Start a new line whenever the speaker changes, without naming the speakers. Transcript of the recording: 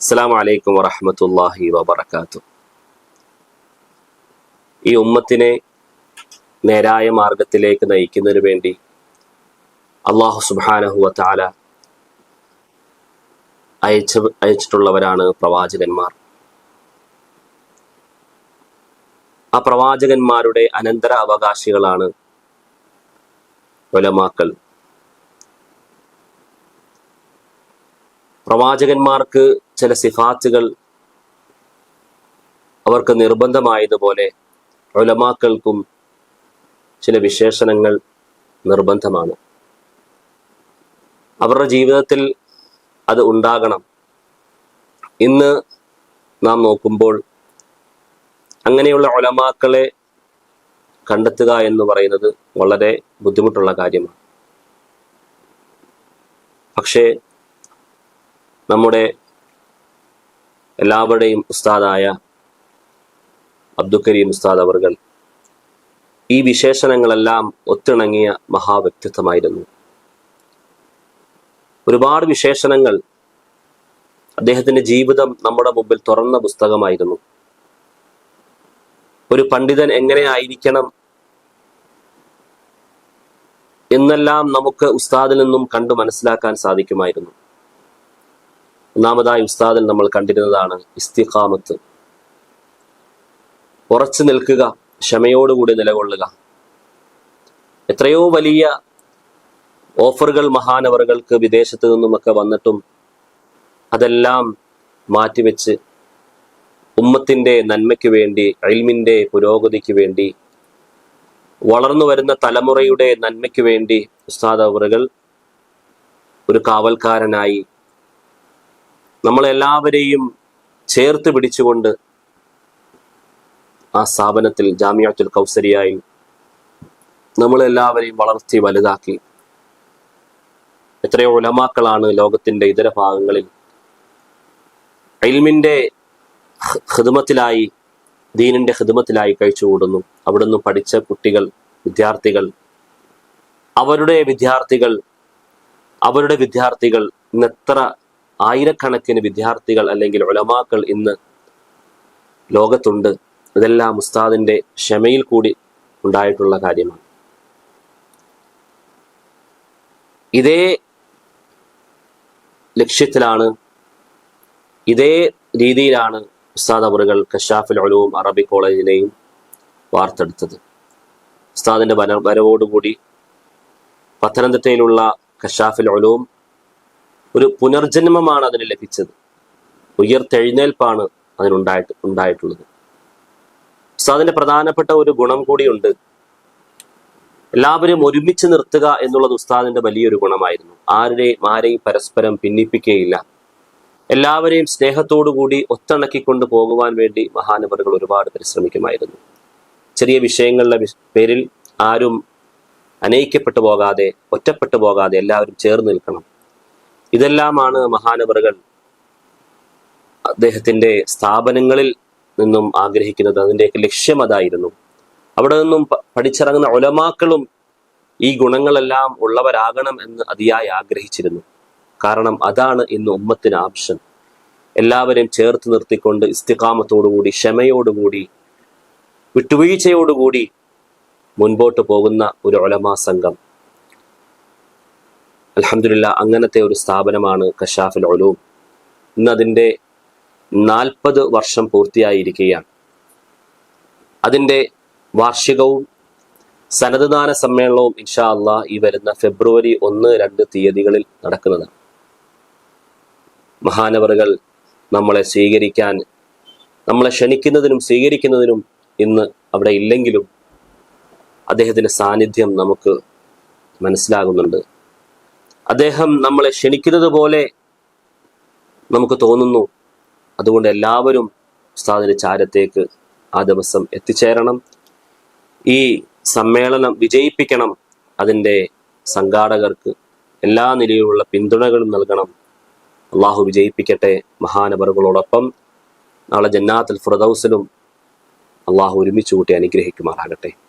അസ്സാം വലൈക്കും വറഹമത്തല്ലാഹി വബർക്കാത്തു ഈ ഉമ്മത്തിനെ നേരായ മാർഗത്തിലേക്ക് നയിക്കുന്നതിന് വേണ്ടി അള്ളാഹു സുബാനഹുവ താല അയച്ച അയച്ചിട്ടുള്ളവരാണ് പ്രവാചകന്മാർ. ആ പ്രവാചകന്മാരുടെ അനന്തര അവകാശികളാണ് ഒലമാക്കൾ പ്രവാചകന്മാർക്ക് ചില സിഫാത്തുകൾ അവർക്ക് നിർബന്ധമായതുപോലെ ഒലമാക്കൾക്കും ചില വിശേഷണങ്ങൾ നിർബന്ധമാണ്. അവരുടെ ജീവിതത്തിൽ അത് ഉണ്ടാകണം. ഇന്ന് നാം നോക്കുമ്പോൾ അങ്ങനെയുള്ള ഒലമാക്കളെ കണ്ടെത്തുക എന്ന് പറയുന്നത് വളരെ ബുദ്ധിമുട്ടുള്ള കാര്യമാണ്. പക്ഷേ നമ്മുടെ എല്ലാവരുടെയും ഉസ്താദായ അബ്ദുൽ കരീം ഉസ്താദ് അവർ ഈ വിശേഷണങ്ങളെല്ലാം ഒത്തിണങ്ങിയ മഹാവ്യക്തിത്വമായിരുന്നു. ഒരുപാട് വിശേഷണങ്ങൾ അദ്ദേഹത്തിന്റെ ജീവിതം നമ്മുടെ മുമ്പിൽ തുറന്ന പുസ്തകമായിരുന്നു. ഒരു പണ്ഡിതൻ എങ്ങനെ ആയിരിക്കണം എന്നെല്ലാം നമുക്ക് ഉസ്താദിൽ നിന്നും കണ്ടു മനസ്സിലാക്കാൻ സാധിക്കുമായിരുന്നു. ഒന്നാമതായി ഉസ്താദിൽ നമ്മൾ കണ്ടിരുന്നതാണ് ഇസ്തിഖാമത്ത്. ഉറച്ചു നിൽക്കുക ക്ഷമയോടുകൂടി നിലകൊള്ളുക. എത്രയോ വലിയ ഓഫറുകൾ മഹാനവറുകൾക്ക് വിദേശത്ത് നിന്നുമൊക്കെ വന്നിട്ടും അതെല്ലാം മാറ്റിവെച്ച് ഉമ്മത്തിന്റെ നന്മയ്ക്ക് വേണ്ടി അയിൽമിന്റെ പുരോഗതിക്ക് വേണ്ടി വളർന്നു വരുന്ന തലമുറയുടെ നന്മയ്ക്ക് വേണ്ടി ഉസ്താദ് അവറുകൾ ഒരു കാവൽക്കാരനായി നമ്മളെല്ലാവരെയും ചേർത്ത് പിടിച്ചുകൊണ്ട് ആ സ്ഥാപനത്തിൽ ജാമ്യാത്തുൽ കൗസരിയായി നമ്മളെല്ലാവരെയും വളർത്തി വലുതാക്കി. എത്രയോ ഉലമാക്കളാണ് ലോകത്തിന്റെ ഇതര ഭാഗങ്ങളിൽ ഇൽമിന്റെ ഹിദമത്തിലായി ദീനിന്റെ ഹിദമത്തിലായി കഴിച്ചുകൂടുന്നു. അവിടുന്ന് പഠിച്ച കുട്ടികൾ വിദ്യാർത്ഥികൾ അവരുടെ വിദ്യാർത്ഥികൾ അവരുടെ വിദ്യാർത്ഥികൾ ഇന്ന് എത്ര ആയിരക്കണക്കിന് വിദ്യാർത്ഥികൾ അല്ലെങ്കിൽ ഉലമാക്കൾ ഇന്ന് ലോകത്തുണ്ട്. ഇതെല്ലാം ഉസ്താദിന്റെ ക്ഷമയിൽ കൂടി ഉണ്ടായിട്ടുള്ള കാര്യമാണ്. ഇതേ ലക്ഷ്യത്തിലാണ് ഇതേ രീതിയിലാണ് ഉസ്താദ് അവറുകൾ കഷാഫിൽ ഒലവും അറബി കോളേജിനെയും വാർത്തെടുത്തത്. ഉസ്താദിന്റെ വര വരവോടുകൂടി പത്തനംതിട്ടയിലുള്ള കഷാഫിൽ ഒലവും ഒരു പുനർജന്മമാണ് അതിന് ലഭിച്ചത്. ഉയർത്തെഴുന്നേൽപ്പാണ് അതിനുണ്ടായിട്ട് ഉണ്ടായിട്ടുള്ളത്. ഉസ്താദിന്റെ പ്രധാനപ്പെട്ട ഒരു ഗുണം കൂടിയുണ്ട്. എല്ലാവരും ഒരുമിച്ച് നിർത്തുക എന്നുള്ളത് ഉസ്താദിന്റെ വലിയൊരു ഗുണമായിരുന്നു. ആരുടെയും ആരെയും പരസ്പരം ഭിന്നിപ്പിക്കുകയില്ല. എല്ലാവരെയും സ്നേഹത്തോടുകൂടി ഒത്തിണക്കിക്കൊണ്ട് പോകുവാൻ വേണ്ടി മഹാനവറുകൾ ഒരുപാട് പരിശ്രമിക്കുമായിരുന്നു. ചെറിയ വിഷയങ്ങളുടെ പേരിൽ ആരും അനയിക്കപ്പെട്ടു പോകാതെ ഒറ്റപ്പെട്ടു പോകാതെ എല്ലാവരും ചേർന്ന് നിൽക്കണം. ഇതെല്ലാമാണ് മഹാനവറുകൾ അദ്ദേഹത്തിന്റെ സ്ഥാപനങ്ങളിൽ നിന്നും ആഗ്രഹിക്കുന്നത്. അതിന്റെയൊക്കെ ലക്ഷ്യം അതായിരുന്നു. അവിടെ നിന്നും പഠിച്ചിറങ്ങുന്ന ഒലമാക്കളും ഈ ഗുണങ്ങളെല്ലാം ഉള്ളവരാകണം എന്ന് അതിയായി ആഗ്രഹിച്ചിരുന്നു. കാരണം അതാണ് ഇന്ന് ഉമ്മത്തിന് ആവശ്യം. എല്ലാവരെയും ചേർത്ത് നിർത്തിക്കൊണ്ട് ഇസ്തികാമത്തോടുകൂടി ക്ഷമയോടുകൂടി വിട്ടുവീഴ്ചയോടുകൂടി മുൻപോട്ട് പോകുന്ന ഒരു ഒലമാ സംഘം. അലഹമില്ല അങ്ങനത്തെ ഒരു സ്ഥാപനമാണ് കഷാഫിൽ ഒലൂം ഇന്ന് അതിന്റെ നാൽപ്പത് വർഷം പൂർത്തിയായിരിക്കുകയാണ്. അതിന്റെ വാർഷികവും സനദ്ദാന സമ്മേളനവും ഇൻഷാ അള്ളാ ഈ വരുന്ന ഫെബ്രുവരി ഒന്ന് രണ്ട് തീയതികളിൽ നടക്കുന്നതാണ്. മഹാനവറുകൾ നമ്മളെ സ്വീകരിക്കാൻ നമ്മളെ ക്ഷണിക്കുന്നതിനും സ്വീകരിക്കുന്നതിനും ഇന്ന് അവിടെ ഇല്ലെങ്കിലും അദ്ദേഹത്തിന്റെ സാന്നിധ്യം നമുക്ക് മനസ്സിലാകുന്നുണ്ട്. അദ്ദേഹം നമ്മളെ ക്ഷണിക്കുന്നത് പോലെ നമുക്ക് തോന്നുന്നു. അതുകൊണ്ട് എല്ലാവരും ഉസ്താദിന്റെ ചാരത്തേക്ക് ആ ദിവസം എത്തിച്ചേരണം. ഈ സമ്മേളനം വിജയിപ്പിക്കണം. അതിന്റെ സംഘാടകർക്ക് എല്ലാ നിലയിലുള്ള പിന്തുണകളും നൽകണം. അള്ളാഹു വിജയിപ്പിക്കട്ടെ മഹാനബറുകളോടൊപ്പം നാളെ ജന്നാത്തുൽ ഫുറദൌസിലും അള്ളാഹു ഒരുമിച്ച് കൂട്ടി അനുഗ്രഹിക്കുമാറാകട്ടെ.